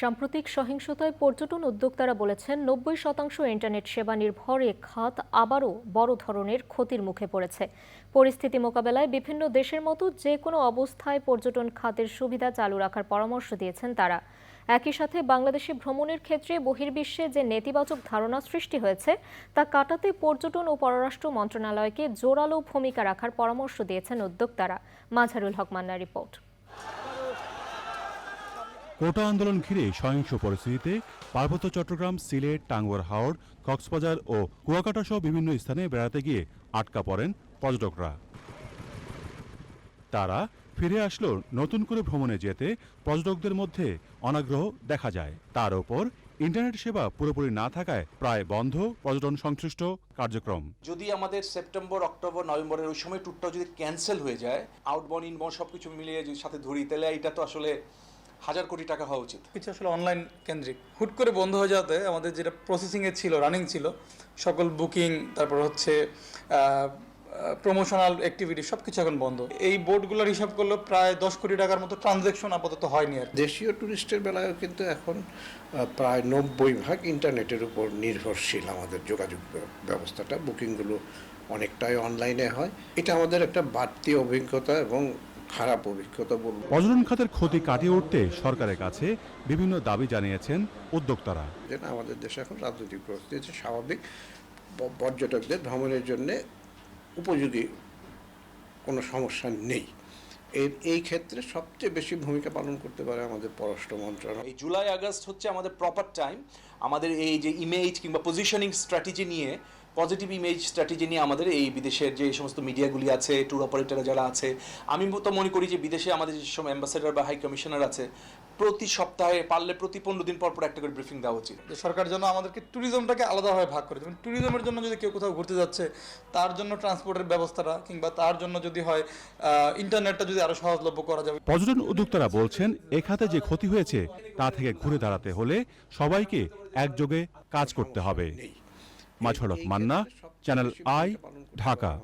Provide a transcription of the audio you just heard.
সাম্প্রতিক সহিংসতায় পর্যটন উদ্যোক্তারা বলেছেন, নব্বই শতাংশ ইন্টারনেট সেবা নির্ভর খাত আবারও বড় ধরনের ক্ষতির মুখে পড়েছে। পরিস্থিতি মোকাবেলায় বিভিন্ন দেশের মতো যে কোনো অবস্থায় পর্যটন খাতের সুবিধা চালু রাখার পরামর্শ দিয়েছেন তারা। একই সাথে বাংলাদেশে ভ্রমণের ক্ষেত্রে বহির্বিশ্বে যে নেতিবাচক ধারণা সৃষ্টি হয়েছে, তা কাটাতে পর্যটন ও পররাষ্ট্র মন্ত্রণালয়কে জোরালো ভূমিকা রাখার পরামর্শ দিয়েছেন উদ্যোক্তারা। মাঝারুল হক মান্নার রিপোর্ট। কোটা আন্দোলন ঘিরে সহিংস পরিস্থিতিতে পার্বত্য চট্টগ্রাম, সিলেট টাঙ্গুয়ার হাওড় কক্সবাজার ও কুয়াকাটা সহ বিভিন্ন স্থানে বেড়াতে গিয়ে আটকা পড়েন পর্যটকরা। তারা ফিরে আসলো নতুন করে ভ্রমণে যেতে পর্যটকদের মধ্যে অনাগ্রহ দেখা যায়। তার ওপর ইন্টারনেট সেবা পুরোপুরি না থাকায় প্রায় বন্ধ পর্যটন সংশ্লিষ্ট কার্যক্রম। যদি আমাদের সেপ্টেম্বর, অক্টোবর, নভেম্বরের ওই সময় ট্যুরটা যদি ক্যান্সেল হয়ে যায়, আউটবর্ন, ইনবর্ন সব কিছু মিলিয়ে যদি সাথে ধরি, তাহলে এটা তো আসলে হাজার কোটি টাকা হওয়া উচিত। কিছু আসলে অনলাইন কেন্দ্রিক। হুট করে বন্ধ হয়ে যাওয়াতে আমাদের যেটা প্রসেসিংয়ে ছিল রানিং ছিল সকল বুকিং তারপর হচ্ছে প্রমোশনাল অ্যাক্টিভিটি সব কিছু এখন বন্ধ। এই বোর্ডগুলোর হিসাব করলে প্রায় দশ কোটি টাকার মতো ট্রানজ্যাকশন আপাতত হয়নি আর দেশীয় ট্যুরিস্টের বেলায়ও কিন্তু এখন প্রায় নব্বই ভাগ ইন্টারনেটের উপর নির্ভরশীল আমাদের যোগাযোগ ব্যবস্থাটা। বুকিংগুলো অনেকটাই অনলাইনে হয়। এটা আমাদের একটা বাড়তি অভিজ্ঞতা এবং খারাপ অভিজ্ঞতা বলব। পর্যটন খাতের ক্ষতি কাটিয়ে উঠতে সরকারের কাছে বিভিন্ন দাবি জানিয়েছেন উদ্যোক্তারা। যে না, আমাদের দেশে এখন রাজনৈতিক পরিস্থিতি আছে, স্বাভাবিক। পর্যটকদের ভ্রমণের জন্য উপযোগী কোনো সমস্যা নেই। এই এই ক্ষেত্রে সবচেয়ে বেশি ভূমিকা পালন করতে পারে আমাদের পররাষ্ট্র মন্ত্রণালয়। এই জুলাই আগস্ট হচ্ছে আমাদের প্রপার টাইম আমাদের এই যে ইমেজ কিংবা পজিশনিং স্ট্র্যাটেজি নিয়ে পজিটিভ ইমেজ স্ট্র্যাটেজি নিয়ে আমাদের এই বিদেশের যে সমস্ত মিডিয়াগুলি আছে ট্যুর অপারেটর যারা আছে আমি তো মনে করি যে বিদেশে আমাদের যে সব অ্যাম্বাসেডার বা হাই কমিশনার আছে প্রতি সপ্তাহে পারলে প্রতি পনেরো দিন পর পর একটা করে ব্রিফিং দেওয়া উচিত। সরকার যেন আমাদেরকে ট্যুরিজমটাকে আলাদাভাবে ভাগ করে যেমন ট্যুরিজমের জন্য যদি কেউ কোথাও ঘুরতে যাচ্ছে তার জন্য ট্রান্সপোর্টের ব্যবস্থাটা কিংবা তার জন্য যদি হয় ইন্টারনেটটা যদি আরও সহজলভ্য করা যাবে পর্যটন উদ্যোক্তারা বলছেন এ খাতে যে ক্ষতি হয়েছে তা থেকে ঘুরে দাঁড়াতে হলে সবাইকে একযোগে কাজ করতে হবে। মাঝড়ক মান্না চ্যানেল আই ঢাকা।